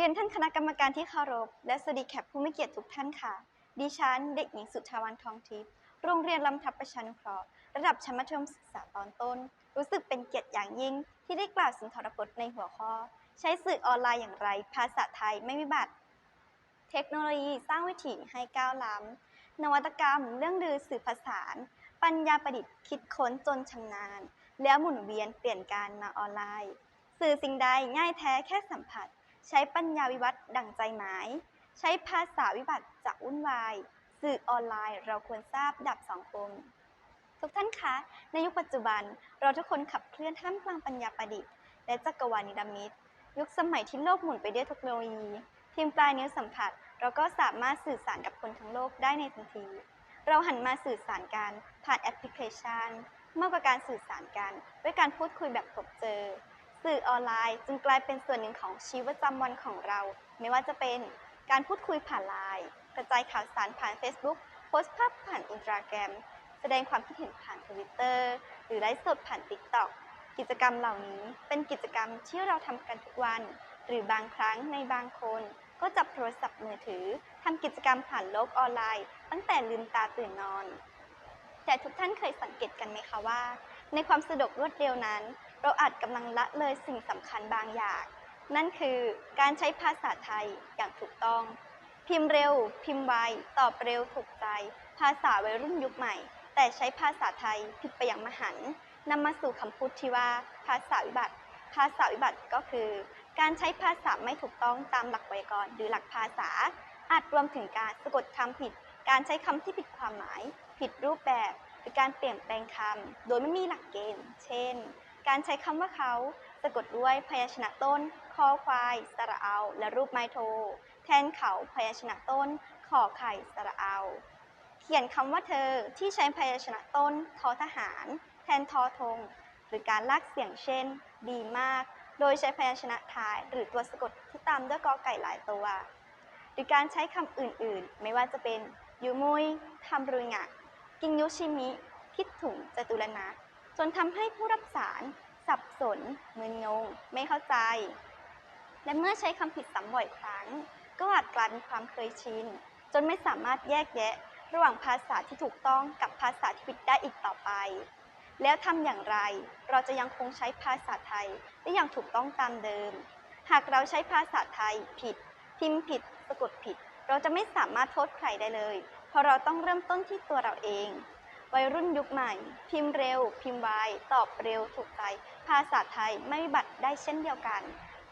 รียนท่านคณะกรรมการที่เคารพ และสวัสดีแขกผู้มีเกียรติทุกท่านค่ะ ดิฉันเด็กหญิงสุทาวันทองทิพย์โรงเรียนลำทับประชานุเคราะห์ระดับชั้นมัธยมศึกษาตอนต้น รู้สึกเป็นเกียรติอย่างยิ่ง ที่ได้กล่าวสุนทรพจน์ในหัวข้อ ใช้สื่อออนไลน์อย่างไร ภาษาไทยไม่วิบัติเทคโนโลยีสร้างวิถีให้ก้าวล้ำนวัตกรรม เรื่องลือสื่อผสาปัญญาประดิษฐ์คิดค้นจนชำนาญ แล้วหมุนเวียนเปลี่ยนการมาออนไลน์ สื่อสิ่งใดง่ายแท้แค่สัมผัส ใช้ปัญญาวิวัฒน์ดั่งใจหมาย ใช้ภาษาวิบัติจากวุ่นวาย สื่อออนไลน์เราควรทราบดับสังคมทุกท่านคะ ในยุคปัจจุบันเราทุกคนขับเคลื่อนท่ามกลางปัญญาประดิษฐ์ และจักรวาลนิดามิตยุคสมัยที่โลกหมุนไปด้วยเทคโนโลยีเพียงปลายนิ้วสัมผัส เราก็สามารถสื่อสารกับคนทั้งโลกได้ในทันที เราหันมาสื่อสารกันผ่านแอปพลิเคชันมากกว่าการสื่อสารกัน ด้วยการพูดคุยแบบพบเจอ สื่อออนไลน์จึงกลายเป็นส่วนหนึ่งของชีวิตประจำวันของเรา ไม่ว่าจะเป็นการพูดคุยผ่านไลน์กระจายข่าวสารผ่าน Facebook โพสต์ภาพผ่านอินสตาแกรมแสดงความคิดเห็นผ่านทวิตเตอร์หรือไลฟ์สดผ่าน TikTok กิจกรรมเหล่านี้เป็นกิจกรรมที่เราทำกันทุกวัน หรือบางครั้งในบางคน ก็จับโทรศัพท์มือถือทำกิจกรรมผ่านโลกออนไลน์ ตั้งแต่ลืมตาตื่นนอน แต่ทุกท่านเคยสังเกตกันไหมคะว่า ในความสะดวกรวดเร็วนั้น เราอาจกำลังละเลยสิ่งสำคัญบางอย่าง นั่นคือการใช้ภาษาไทยอย่างถูกต้อง พิมพ์เร็ว พิมพ์ไว ตอบเร็วถูกใจ ภาษาวัยรุ่นยุคใหม่ แต่ใช้ภาษาไทยผิดไปอย่างมหันต์นำมาสู่คำพูดที่ว่าภาษาวิบัติ ภาษาวิบัติก็คือ การใช้ภาษาไม่ถูกต้องตามหลักไวยากรณ์หรือหลักภาษา อาจรวมถึงการสะกดคำผิด การใช้คำที่ผิดความหมาย ผิดรูปแบบ หรือการเปลี่ยนแปลงคำโดยไม่มีหลักเกณฑ์ เช่น การใช้คำว่าเขาสะกดด้วยพยัญชนะต้น คอควาย สระเอา และรูปไม้โท แทนเขาพยัญชนะต้น ขอไข่ สระเอา เขียนคำว่าเธอที่ใช้พยัญชนะต้น ทอทหาร แทนทอธงหรือการลากเสียงเช่น ดีมาก โดยใช้พยัญชนะท้าย หรือตัวสะกดที่ตามด้วยกอไก่หลายตัว หรือการใช้คำอื่น ๆ ไม่ว่าจะเป็นยูมุยทำรุยงะ กิงยุชิมิ คิดถุงจตุรนะ นทำให้ผู้รับสาร สับสนมึนงง ไม่เข้าใจ และเมื่อใช้คำผิดซ้ำบ่อยครั้ง ก็อาจกลายเป็นความเคยชิน จนไม่สามารถแยกแยะ ระหว่างภาษาที่ถูกต้องกับภาษาที่ผิดได้อีกต่อไป แล้วทำอย่างไร เราจะยังคงใช้ภาษาไทยได้อย่างถูกต้องตามเดิม หากเราใช้ภาษาไทยผิด พิมพ์ผิด สะกดผิด เราจะไม่สามารถโทษใครได้เลย เพราะเราต้องเริ่มต้นที่ตัวเราเอง วัยรุ่นยุคใหม่ พิมพ์เร็ว พิมพ์ไวตอบเร็วถูกใจ ภาษาไทยไม่บัติได้เช่นเดียวกัน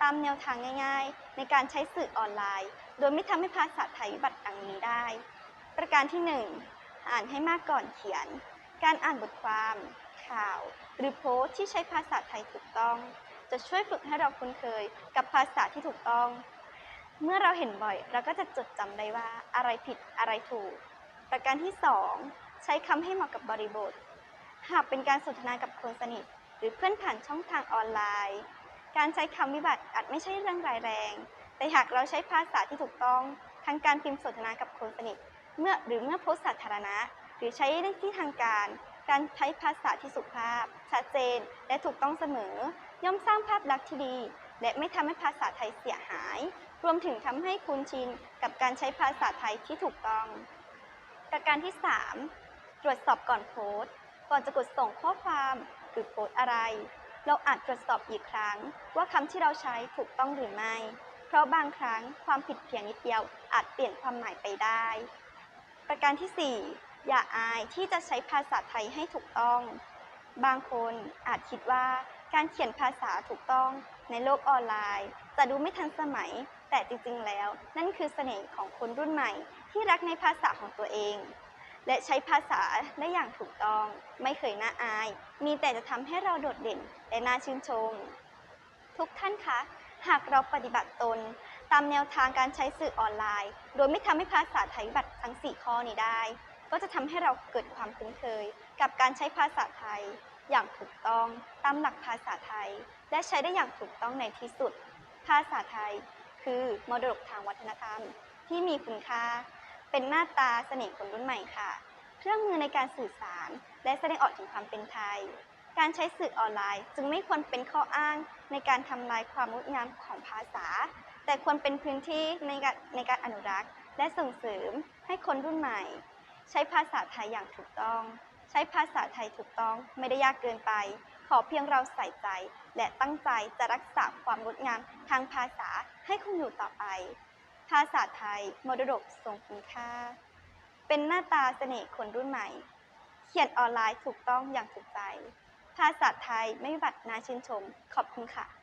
ตามแนวทางง่าย ๆ ในการใช้สื่อออนไลน์ โดยไม่ทำให้ภาษาไทยวิบัติดังนี้ได้ ประการที่ 1 อ่านให้มากก่อนเขียน การอ่านบทความ ข่าว หรือโพสต์ที่ใช้ภาษาไทยถูกต้อง จะช่วยฝึกให้เราคุ้นเคยกับภาษาที่ถูกต้อง เมื่อเราเห็นบ่อย เราก็จะจดจำได้ว่าอะไรผิดอะไรถูก ประการที่ 2 ใช้คำให้เหมาะกับบริบท หากเป็นการสนทนากับคนสนิท หรือเพื่อนผ่านช่องทางออนไลน์ การใช้คำวิบัติอาจไม่ใช่เรื่องร้ายแรง แต่หากเราใช้ภาษาที่ถูกต้อง ทั้งการพิมพ์สนทนากับคนสนิท เมื่อหรือเมื่อโพสต์สาธารณะ หรือใช้ในที่ทางการ การใช้ภาษาที่สุภาพ ชัดเจน และถูกต้องเสมอ ย่อมสร้างภาพลักษณ์ที่ดี และไม่ทำให้ภาษาไทยเสียหาย รวมถึงทำให้คุ้นชินกับการใช้ภาษาไทยที่ถูกต้องประการที่ 3 ตรวจสอบก่อนโพสต์ ก่อนจะกดส่งข้อความหรือโพสต์อะไร เราอาจตรวจสอบอีกครั้ง ว่าคำที่เราใช้ถูกต้องหรือไม่ เพราะบางครั้งความผิดเพียงนิดเดียวอาจเปลี่ยนความหมายไปได้ ประการที่ 4 อย่าอายที่จะใช้ภาษาไทยให้ถูกต้อง บางคนอาจคิดว่าการเขียนภาษาถูกต้องในโลกออนไลน์ จะดูไม่ทันสมัย แต่จริงๆแล้ว นั่นคือเสน่ห์ของคนรุ่นใหม่ที่รักในภาษาของตัวเอง และใช้ภาษาได้อย่างถูกต้อง ไม่เคยน่าอาย มีแต่จะทำให้เราโดดเด่นและน่าชื่นชม ทุกท่านคะ หากเราปฏิบัติตน ตามแนวทางการใช้สื่อออนไลน์ โดยไม่ทำให้ภาษาไทยบัติทั้ง 4 ข้อนี้ได้ ก็จะทำให้เราเกิดความคุ้นเคย กับการใช้ภาษาไทย อย่างถูกต้องตามหลักภาษาไทย และใช้ได้อย่างถูกต้องในที่สุด ภาษาไทย คือมรดกทางวัฒนธรรม ที่มีคุณค่า เป็นหน้าตาเสน่ห์คนรุ่นใหม่ค่ะ เครื่องมือในการสื่อสาร และแสดงออกถึงความเป็นไทย การใช้สื่อออนไลน์ จึงไม่ควรเป็นข้ออ้างในการทำลายความงดงามของภาษา แต่ควรเป็นพื้นที่ในการในการอนุรักษ์ และส่งเสริมให้คนรุ่นใหม่ ใช้ภาษาไทยอย่างถูกต้อง ใช้ภาษาไทยถูกต้องไม่ได้ยากเกินไป ขอเพียงเราใส่ใจ และตั้งใจจะรักษาความงดงามทางภาษาให้คงอยู่ต่อไป ภาษาไทย มรดกทรงคุณค่า เป็นหน้าตาเสน่ห์คนรุ่นใหม่ เขียนออนไลน์ถูกต้องอย่างถูกใจ ภาษาไทยไม่บัตรน่าชื่นชม ขอบคุณค่ะ